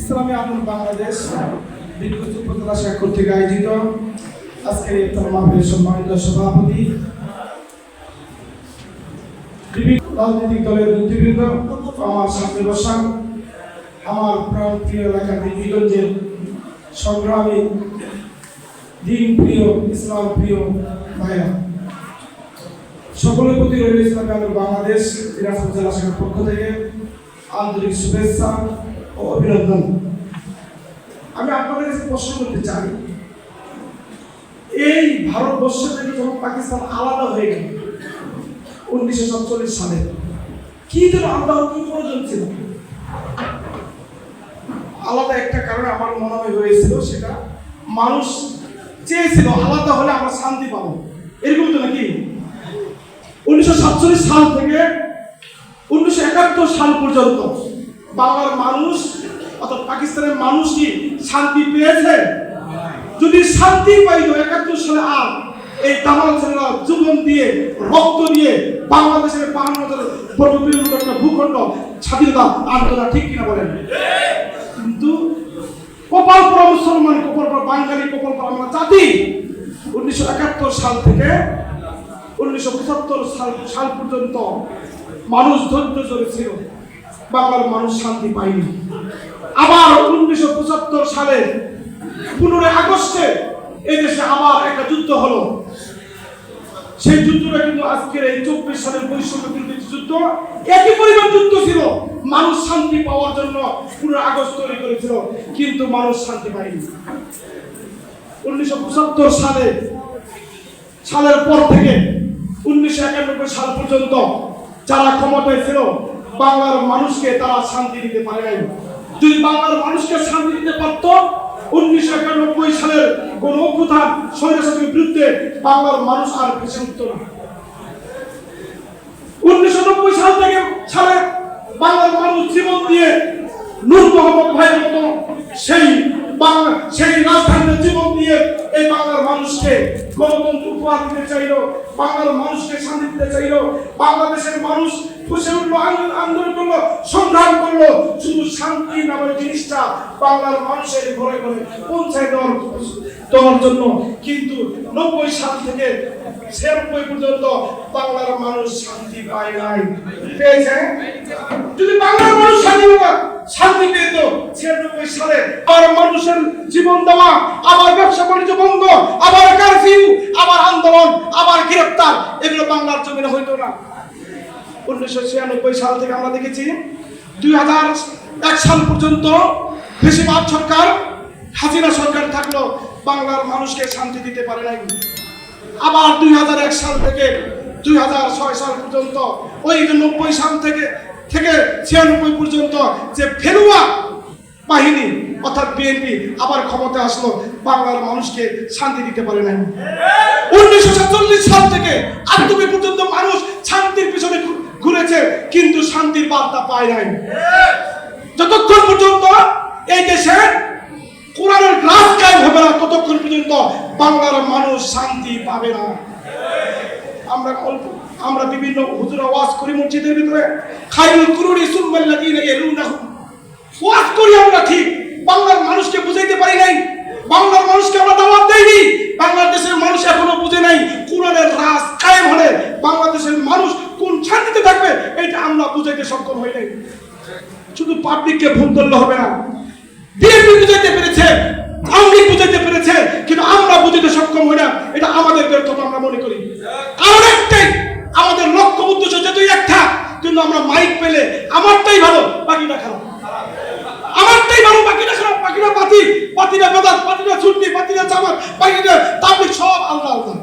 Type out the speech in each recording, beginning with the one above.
ইসলামী আন্দোলন বাংলাদেশ বিদ্যুৎ উপজেলা শাখা কর্তৃক আয়োজিত। আজকের ইফতার মাহফিলের সম্মানিত সভাপতি রাজনৈতিক দলের নেতৃবৃন্দ, আমার সামনে বসান। আমার প্রাণ প্রিয় এলাকা দিগঞ্জের সংগ্রামী, দিন প্রিয়, ইসলাম প্রিয় ভাইয়া সকলের প্রতি রইল ইসলামী বাংলাদেশ, দিনাজপুর জেলা শাখার পক্ষ থেকে আন্তরিক শুভেচ্ছা। অভিনন্দন। আমি আপনাদের প্রশ্ন করতে চাই। এই ভারতবর্ষ থেকে যখন পাকিস্তান আলাদা হয়ে গেল উনিশশো সাতচল্লিশ সালে। কি যেন আল্লাহ কি প্রয়োজন ছিল আলাদা একটা কারণে আমার মনে হয় হয়েছিল সেটা, মানুষ চেয়েছিল আলাদা হলে আমরা শান্তি পাবো। এরকম তো নাকি? উনিশশো সাতচল্লিশ সাল থেকে উনিশশো একাত্তর সাল পর্যন্ত বাংলার মানুষ, অর্থাৎ পাকিস্তানের মানুষ কি শান্তি পেয়েছে? যদি শান্তি পাইতো একাত্তর সালে আর এই তামাল ছেলেরা জীবন দিয়ে, রক্ত দিয়ে বাংলাদেশের বাহান্ন হাজার একটা ভূখণ্ড স্বাধীনতা আন্দোলন ঠিক কিনা বলেন? কিন্তু কপাল পরা মুসলমান, কপাল পরা বাঙালি, কপাল পরা আমরা জাতি, উনিশশো একাত্তর সাল থেকে উনিশশো পঁচাত্তর সাল সাল পর্যন্ত মানুষ ধৈর্য ধরেছিল বাংলার মানুষ শান্তি পায়নি। আবার উনিশশো পঁচাত্তর সালে পনেরোই আগস্টে এই দেশে আবার একটা যুদ্ধ হলো। সেই যুদ্ধটা কিন্তু আজকের এই চব্বিশ সালের বৈষম্য যুদ্ধ। একই পরিমাণ যুদ্ধ ছিল। মানুষ শান্তি পাওয়ার জন্য পনেরো আগস্ট তৈরি করেছিল, কিন্তু মানুষ শান্তি পায়নি। উনিশশো পঁচাত্তর সালে, সালের পর থেকে উনিশশো একানব্বই সাল পর্যন্ত যারা ক্ষমতায় ছিল বাংলার মানুষকে তারা শান্তি দিতে পারে নাই। যদি বাংলার মানুষকে শান্তি দিতে পারত, উনিশশো একানব্বই সালের কোন অভ্যুত্থান স্বৈরাচারের বিরুদ্ধে বাংলার মানুষ আর পিছিয়ে উঠত না। উনিশশো নব্বই সাল থেকে সালে বাংলার মানুষ জীবন দিয়ে নূর মোহাম্মদ ভাইয়ের মতো সেই বাংলা সেই রাজধানীতে জীবন দিয়ে এই বাংলার মানুষকে গণতন্ত্র উপহার দিতে চাইল, বাংলার মানুষকে শান্তি দিতে চাইল, বাংলাদেশের মানুষ খুশি উঠল আন্দোলন করল সন্ধান করল, শুধু শান্তি নামের জিনিসটা বাংলার মানুষের ঘরে ঘরে পৌঁছায় দেওয়ার দেওয়ার জন্য কিন্তু নব্বই সাল থেকে পর্যন্ত বাংলার মানুষ শান্তি পায় নাই। পেয়েছে? যদি বাংলার মানুষ স্বাধীনতা শান্তি পেত ছিয়ানব্বই সালে আর মানুষের জীবন দেওয়া, আবার ব্যবসা বাণিজ্য বন্ধ, আবার কারফিউ আবার আন্দোলন, আবার গ্রেপ্তার, এগুলো বাংলার জমিনে হইতো না। উনিশশো ছিয়ানব্বই সাল থেকে আমরা দেখেছি, দুই হাজার এক সাল পর্যন্ত বেশিরভাগ সরকার, হাসিনা সরকার থাকল বাংলার মানুষকে শান্তি দিতে পারে নাই। আবার দুই হাজার এক সাল থেকে, দুই হাজার ছয় সাল পর্যন্ত, ওই নব্বই সাল থেকে থেকে ছিয়ানব্বই পর্যন্ত যে ফেরুয়া বাহিনী, অর্থাৎ বিএনপি আবার ক্ষমতা আসলো, বাংলার মানুষকে শান্তি দিতে পারে নাই। উনিশশো সাতচল্লিশ সাল থেকে আটটুকু পর্যন্ত মানুষ শান্তির পিছনে ঘুরেছে, কিন্তু শান্তির বার্তা পায় নাই। যতক্ষণ পর্যন্ত এই দেশে কোরআনের গ্লাস কায়েম হবে না, ততক্ষণ পর্যন্ত বাংলার মানুষ শান্তি পাবে না। আমরা অল্প, আমরা বিভিন্ন হুজুর ওয়াজ করি মসজিদের ভিতরে। খাইরুল কুরুনি সুম্মাল্লাযীনা ইয়ালুনাহুম। ওয়াজ করি আমরা ঠিক, বাংলার মানুষকে বুঝাইতে পারি নাই। বাংলার মানুষকে আমরা দাওয়াত দেইনি। বাংলাদেশের মানুষ এখনও বুঝে নাই কোরআনের রাজ কায়েম হলে বাংলাদেশের মানুষ কোন শান্তিতে থাকবে এটা আমরা বুঝাইতে সক্ষম হই নাই। শুধু পাবলিককে ভুল ধরলে হবে না। বিএনপি বুঝাইতে পেরেছে আওয়ামী বুঝাইতে পেরেছে, কিন্তু আমরা বুঝাইতে সক্ষম হই না। এটা আমাদের ব্যর্থতা আমরা মনে করি। কারণ একটাই আমাদের লক্ষ্য উদ্দেশ্য যেহেতু একটা, কিন্তু আমরা মাইক পেলে আমারটাই ভালো, বাকিটা খারাপ। আমারটাই ভালো, বাকিটা খারাপ, বাকিটা পাতি পাতিটা বেদাত পাতিটা ছুটনি পাতিটা জামাত, বাকিটা তাবলিক সব আলাদা আলাদা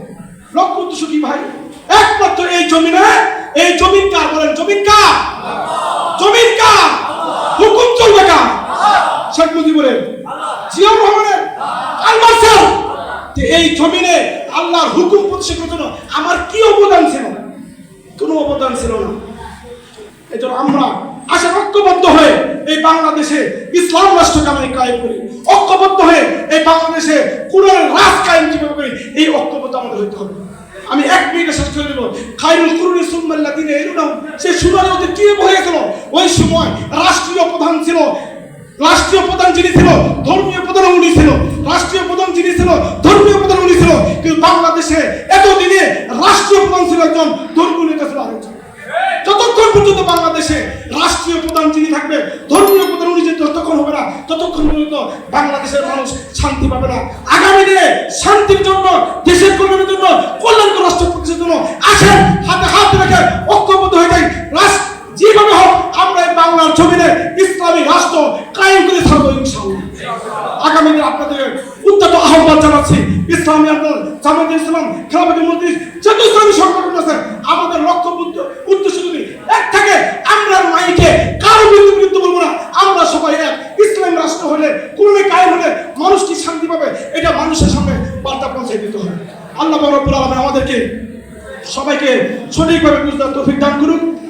লক্ষ্য উদ্দেশ্য কি ভাই? একমাত্র এই জমিনে, এই জমিন কার বলেন? জমিন কার? জমিন কার? শেখ মুজিবুরের জিয়াউর রহমানের আলমার্সেল যে এই জমিনে আল্লাহর হুকুম প্রতিষ্ঠার জন্য আমার কি অবদান ছিল? কোনো অবদান ছিল না। এজন্য আমরা আশা ঐক্যবদ্ধ হয়ে এই বাংলাদেশে ইসলাম রাষ্ট্রকে আমরা কায়েম করি। ঐক্যবদ্ধ হয়ে এই বাংলাদেশে কোরআনের রাজ কায়েম কীভাবে করি, এই ঐক্যবদ্ধ আমাদের হইতে হবে। আমি এক মিনিটে শেষ করে দেবো। খাইরুল কুরুনি সুম্মাল্লা দিনে এরুনাম সে সুনানি ওদের কি হয়ে গেছিল ওই সময় রাষ্ট্রীয় প্রধান ছিল রাষ্ট্রীয় প্রধান যিনি ছিল, ধর্মীয় প্রধান উনি ছিল, রাষ্ট্রীয় প্রধান যিনি ছিল, ধর্মীয় প্রধান উনি ছিল, কিন্তু বাংলাদেশে এতদিনে রাষ্ট্রীয় প্রধান ছিল একজন ধর্মীয় নেতা ছিল আরেকজন। যতক্ষণ পর্যন্ত বাংলাদেশে রাষ্ট্রীয় প্রধান যিনি থাকবে, ধর্মীয় প্রধান উনি যতক্ষণ হবে না। ততক্ষণ পর্যন্ত বাংলাদেশের মানুষ শান্তি পাবে না। আগামী দিনে শান্তির জন্য, দেশের কল্যাণের জন্য, কল্যাণকর রাষ্ট্র প্রতিষ্ঠার জন্য আসেন, হাতে হাত রেখে ঐক্যবদ্ধ হয়ে যাই। যেভাবে হোক আমরা এই বাংলার জমিনে ইসলামী রাষ্ট্র কায়েম করে থাকব ইনশাআল্লাহ আগামী দিনে আপনাদের উদ্যত আহ্বান জানাচ্ছি ইসলামী আন্দোলন জামাত ইসলাম খেলাফত মন্ত্রী যত ইসলামী সংগঠন আছে আমাদের লক্ষ্য উদ্দ- উদ্দেশ্য যদি এক থাকে, আমরা মাইকে কারও বিরুদ্ধে বিরুদ্ধে বলব না। আমরা সবাই এক। ইসলাম রাষ্ট্র হলে, কোরআনে কায়েম হলে মানুষ কি শান্তি পাবে? এটা মানুষের সামনে বার্তা পৌঁছে দিতে হবে। আল্লাহ রব্বুল আলামিন আমাদেরকে সবাইকে সঠিকভাবে বুঝতে তৌফিক দান করুন